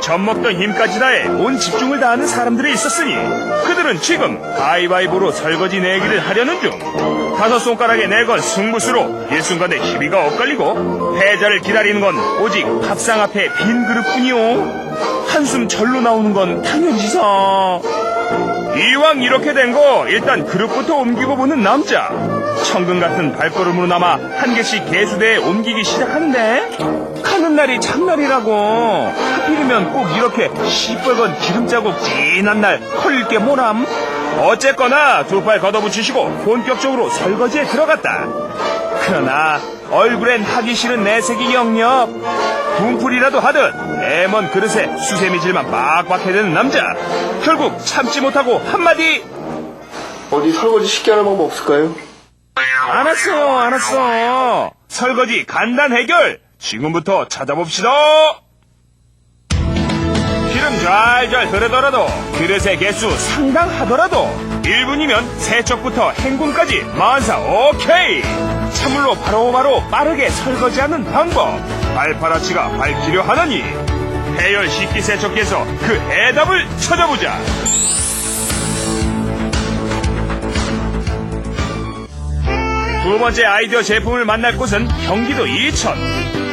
젖 먹던 힘까지 다해 온 집중을 다하는 사람들이 있었으니 그들은 지금 가위바위보로 설거지 내기를 하려는 중. 다섯 손가락에 내건 승부수로 일순간에 희비가 엇갈리고 패자를 기다리는 건 오직 밥상 앞에 빈 그릇뿐이요 한숨 절로 나오는 건 당연지사. 이왕 이렇게 된 거 일단 그릇부터 옮기고 보는 남자 천근 같은 발걸음으로나마 한 개씩 개수대에 옮기기 시작하는데? 가는 날이 장날이라고. 하필이면 꼭 이렇게 시뻘건 기름자국 진한 날 걸릴 게 뭐람? 어쨌거나 두 팔 걷어붙이시고 본격적으로 설거지에 들어갔다. 그러나 얼굴엔 하기 싫은 내색이 영렵 분풀이라도 하듯 애먼 그릇에 수세미질만 빡빡 해대는 남자. 결국 참지 못하고 한마디. 어디 설거지 쉽게 하는 방법 없을까요? 알았어 알았어. 설거지 간단 해결. 지금부터 찾아봅시다. 기름 잘잘 흐르더라도 그릇의 개수 상당하더라도 1분이면 세척부터 행군까지 만사 오케이. 찬물로 바로 바로 빠르게 설거지하는 방법. 발파라치가 밝히려 하느니 해열 식기 세척기에서 그 해답을 찾아보자 두 번째 아이디어 제품을 만날 곳은 경기도 이천.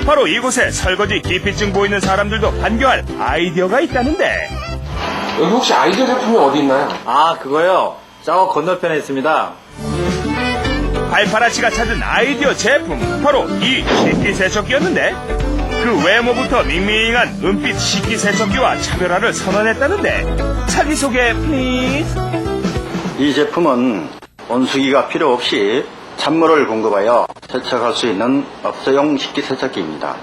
바로 이곳에 설거지 기피증 보이는 사람들도 반겨할 아이디어가 있다는데 여기 혹시 아이디어 제품이 어디 있나요? 아, 그거요? 저 건너편에 있습니다. 발파라치가 찾은 아이디어 제품 바로 이 식기 세척기였는데 그 외모부터 밍밍한 은빛 식기 세척기와 차별화를 선언했다는데 자기소개 플리즈 이 제품은 온수기가 필요 없이 찬물을 공급하여 세척할 수 있는 업소용 식기세척기입니다.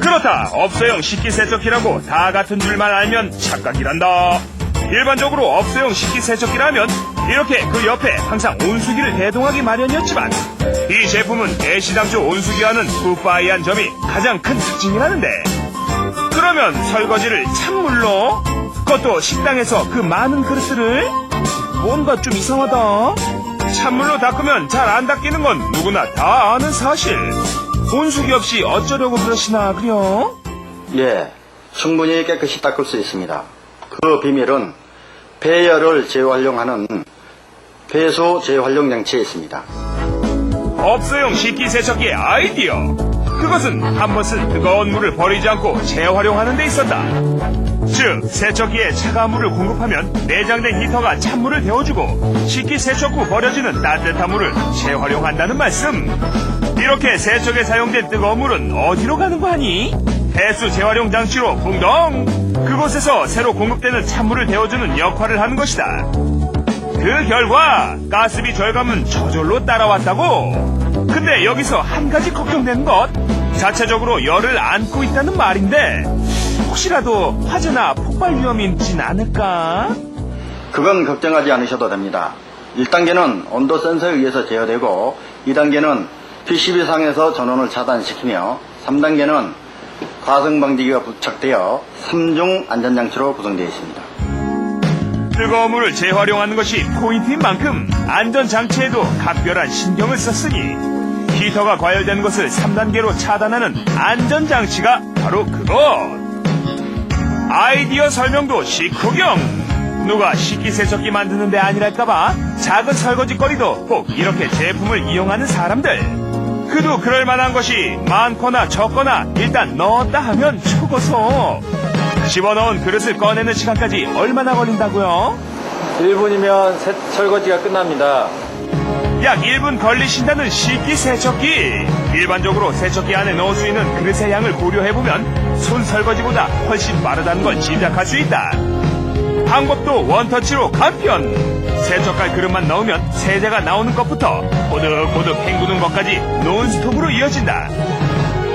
그렇다. 업소용 식기세척기라고 다 같은 줄만 알면 착각이란다. 일반적으로 업소용 식기세척기라면 이렇게 그 옆에 항상 온수기를 대동하기 마련이었지만 이 제품은 애시당초 온수기와는 굿바이한 점이 가장 큰 특징이라는데 그러면 설거지를 찬물로? 그것도 식당에서 그 많은 그릇들을? 뭔가 좀 이상하다 찬물로 닦으면 잘 안 닦이는 건 누구나 다 아는 사실 온수기 없이 어쩌려고 그러시나 그려? 예, 충분히 깨끗이 닦을 수 있습니다. 그 비밀은 배열을 재활용하는 배수 재활용 장치에 있습니다. 업소용 식기세척기의 아이디어 그것은 한 번 쓴 뜨거운 물을 버리지 않고 재활용하는 데 있었다 즉 세척기에 차가운 물을 공급하면 내장된 히터가 찬물을 데워주고 식기 세척 후 버려지는 따뜻한 물을 재활용한다는 말씀 이렇게 세척에 사용된 뜨거운 물은 어디로 가는 거 아니? 배수 재활용 장치로 붕덩 그곳에서 새로 공급되는 찬물을 데워주는 역할을 하는 것이다 그 결과 가스비 절감은 저절로 따라왔다고. 근데 여기서 한 가지 걱정되는 것. 자체적으로 열을 안고 있다는 말인데 혹시라도 화재나 폭발 위험이 있진 않을까? 그건 걱정하지 않으셔도 됩니다. 1단계는 온도 센서에 의해서 제어되고 2단계는 PCB상에서 전원을 차단시키며 3단계는 과성 방지기가 부착되어 3중 안전장치로 구성되어 있습니다. 뜨거운 물을 재활용하는 것이 포인트인 만큼 안전장치에도 각별한 신경을 썼으니 히터가 과열되는 것을 3단계로 차단하는 안전장치가 바로 그것. 아이디어 설명도 식후경. 누가 식기세척기 만드는데 아니랄까봐 작은 설거지거리도 꼭 이렇게 제품을 이용하는 사람들. 그도 그럴 만한 것이 많거나 적거나 일단 넣었다 하면 초고속. 집어넣은 그릇을 꺼내는 시간까지 얼마나 걸린다고요? 1분이면 설거지가 끝납니다. 약 1분 걸리신다는 식기 세척기. 일반적으로 세척기 안에 넣을 수 있는 그릇의 양을 고려해보면 손 설거지보다 훨씬 빠르다는 걸 짐작할 수 있다. 방법도 원터치로 간편. 세척할 그릇만 넣으면 세제가 나오는 것부터 보득보득 헹구는 것까지 논스톱으로 이어진다.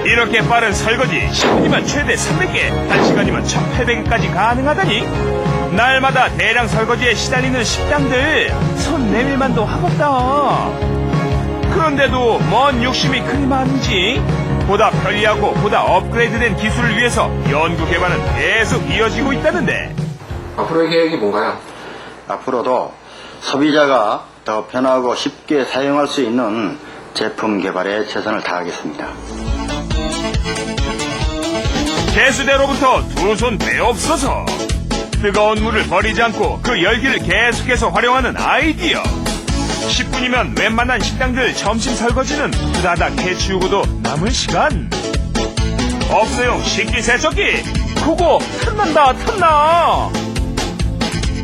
이렇게 빠른 설거지 10분이면 최대 300개, 1시간이면 1800개까지 가능하다니 날마다 대량 설거지에 시달리는 식당들 손 내밀만도 하겠다 그런데도 뭔 욕심이 크니만인지 보다 편리하고 보다 업그레이드된 기술을 위해서 연구 개발은 계속 이어지고 있다는데 앞으로의 계획이 뭔가요? 앞으로도 소비자가 더 편하고 쉽게 사용할 수 있는 제품 개발에 최선을 다하겠습니다. 세수대로부터 두손 빼없어서 뜨거운 물을 버리지 않고 그 열기를 계속해서 활용하는 아이디어. 10분이면 웬만한 식당들 점심 설거지는 후다닥 해치우고도 남을 시간. 업소용 식기 세척기. 그거 탐난다 탐나